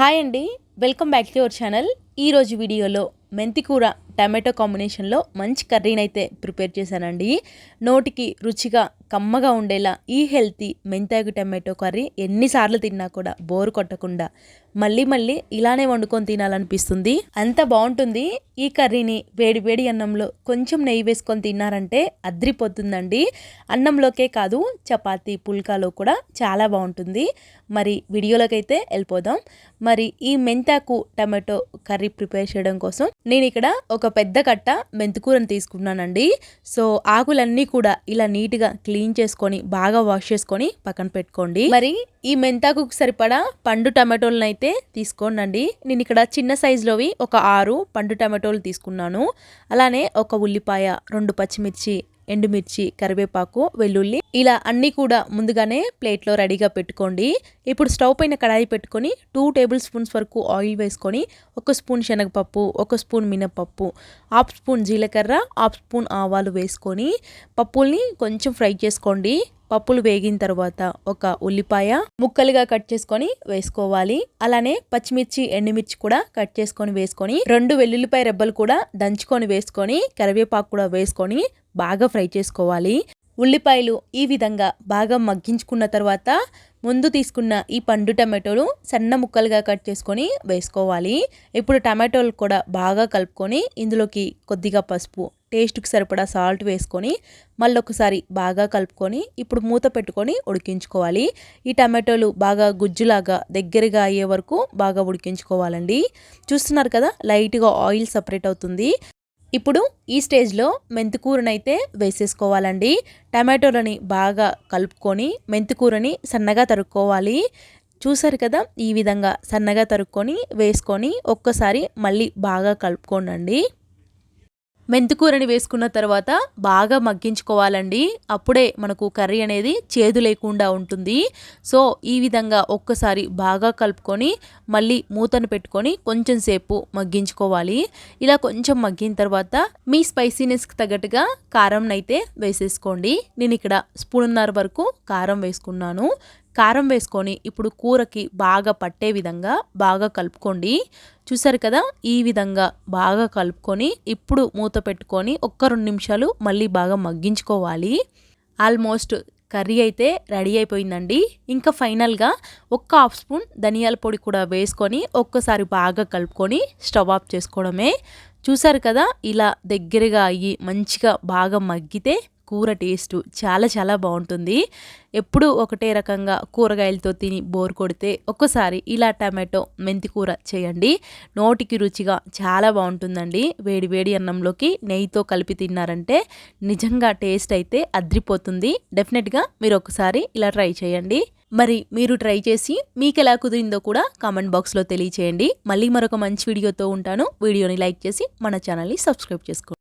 Hi అండి welcome back to our channel. ఈరోజు వీడియోలో మెంతికూర టమాటో కాంబినేషన్లో మంచి కర్రీని అయితే ప్రిపేర్ చేశానండి. నోటికి రుచిగా కమ్మగా ఉండేలా ఈ హెల్తీ మెంతాకు టమాటో కర్రీ ఎన్నిసార్లు తిన్నా కూడా బోరు కొట్టకుండా మళ్ళీ మళ్ళీ ఇలానే వండుకొని తినాలనిపిస్తుంది. అంత బాగుంటుంది. ఈ కర్రీని వేడి వేడి అన్నంలో కొంచెం నెయ్యి వేసుకొని తిన్నారంటే అద్రిపోతుందండి. అన్నంలోకే కాదు చపాతీ పుల్కాలో కూడా చాలా బాగుంటుంది. మరి వీడియోలోకి అయితే వెళ్ళిపోదాం. మరి ఈ మెంతాకు టమాటో కర్రీ ప్రిపేర్ చేయడం కోసం నేను ఇక్కడ ఒక పెద్ద కట్ట మెంతికూరని తీసుకున్నానండి. సో ఆకులన్నీ కూడా ఇలా నీట్గా క్లీన్ చేసుకొని బాగా వాష్ చేసుకొని పక్కన పెట్టుకోండి. మరి ఈ మెంతాకు సరిపడా పండు టమాటోలను అయితే తీసుకోండి నేను ఇక్కడ చిన్న సైజులోవి ఒక ఆరు పండు టమాటోలు తీసుకున్నాను. అలానే ఒక ఉల్లిపాయ రెండు పచ్చిమిర్చి ఎండుమిర్చి కరివేపాకు వెల్లుల్లి ఇలా అన్నీ కూడా ముందుగానే ప్లేట్లో రెడీగా పెట్టుకోండి. ఇప్పుడు స్టవ్ పైన కడాయి పెట్టుకొని టూ టేబుల్ స్పూన్స్ వరకు ఆయిల్ వేసుకొని ఒక స్పూన్ శనగపప్పు ఒక స్పూన్ మినపప్పు హాఫ్ స్పూన్ జీలకర్ర హాఫ్ స్పూన్ ఆవాలు వేసుకొని పప్పుల్ని కొంచెం ఫ్రై చేసుకోండి. పప్పులు వేగిన తర్వాత ఒక ఉల్లిపాయ ముక్కలుగా కట్ చేసుకొని వేసుకోవాలి. అలానే పచ్చిమిర్చి ఎండుమిర్చి కూడా కట్ చేసుకొని వేసుకొని రెండు వెల్లుల్లిపాయ రెబ్బలు కూడా దంచుకొని వేసుకొని కరివేపాకు కూడా వేసుకొని బాగా ఫ్రై చేసుకోవాలి. ఉల్లిపాయలు ఈ విధంగా బాగా మగ్గించుకున్న తర్వాత ముందు తీసుకున్న ఈ పండు టమాటోలు సన్న ముక్కలుగా కట్ చేసుకొని వేసుకోవాలి. ఇప్పుడు టమాటోలు కూడా బాగా కలుపుకొని ఇందులోకి కొద్దిగా పసుపు టేస్ట్కి సరిపడా సాల్ట్ వేసుకొని మళ్ళీ ఒకసారి బాగా కలుపుకొని ఇప్పుడు మూత పెట్టుకొని ఉడికించుకోవాలి. ఈ టమాటోలు బాగా గుజ్జులాగా దగ్గరగా అయ్యే వరకు బాగా ఉడికించుకోవాలండి. చూస్తున్నారు కదా లైట్గా ఆయిల్ సపరేట్ అవుతుంది. ఇప్పుడు ఈ స్టేజ్లో మెంతికూరనైతే వేసేసుకోవాలండి. టమాటోలని బాగా కలుపుకొని మెంతికూరని సన్నగా తరుక్కోవాలి. చూసారు కదా ఈ విధంగా సన్నగా తరుక్కొని వేసుకొని ఒక్కసారి మళ్ళీ బాగా కలుపుకోనండి. మెంతికూరని వేసుకున్న తర్వాత బాగా మగ్గించుకోవాలండి. అప్పుడే మనకు కర్రీ అనేది చేదు లేకుండా ఉంటుంది. సో ఈ విధంగా ఒక్కసారి బాగా కలుపుకొని మళ్ళీ మూతను పెట్టుకొని కొంచెం సేపు మగ్గించుకోవాలి. ఇలా కొంచెం మగ్గిన తర్వాత మీ స్పైసీనెస్కి తగ్గట్టుగా కారం అయితే వేసేసుకోండి. నేను ఇక్కడ స్పూన్నర వరకు కారం వేసుకున్నాను. కారం వేసుకొని ఇప్పుడు కూరకి బాగా పట్టే విధంగా బాగా కలుపుకోండి. చూసారు కదా? ఈ విధంగా బాగా కలుపుకొని ఇప్పుడు మూత పెట్టుకొని ఒక్క రెండు నిమిషాలు మళ్ళీ బాగా మగ్గించుకోవాలి. ఆల్మోస్ట్ కర్రీ అయితే రెడీ అయిపోయిందండి. ఇంకా ఫైనల్గా ఒక్క హాఫ్ స్పూన్ ధనియాల పొడి కూడా వేసుకొని ఒక్కసారి బాగా కలుపుకొని స్టవ్ ఆఫ్ చేసుకోవడమే. చూసారు కదా? ఇలా దగ్గరగా అయ్యి మంచిగా బాగా మగ్గితే కూర టేస్ట్ చాలా చాలా బాగుంటుంది. ఎప్పుడు ఒకటే రకంగా కూరగాయలతో తిని బోర్ కొడితే ఒక్కసారి ఇలా టమాటో మెంతి కూర చేయండి. నోటికి రుచిగా చాలా బాగుంటుందండి. వేడి వేడి అన్నంలోకి నెయ్యితో కలిపి తిన్నారంటే నిజంగా టేస్ట్ అయితే అద్రిపోతుంది. డెఫినెట్గా మీరు ఒకసారి ఇలా ట్రై చేయండి. మరి మీరు ట్రై చేసి మీకు ఎలా కుదిరిందో కూడా కామెంట్ బాక్స్లో తెలియచేయండి. మళ్ళీ మరొక మంచి వీడియోతో ఉంటాను. వీడియోని లైక్ చేసి మన ఛానల్ని సబ్స్క్రైబ్ చేసుకోండి.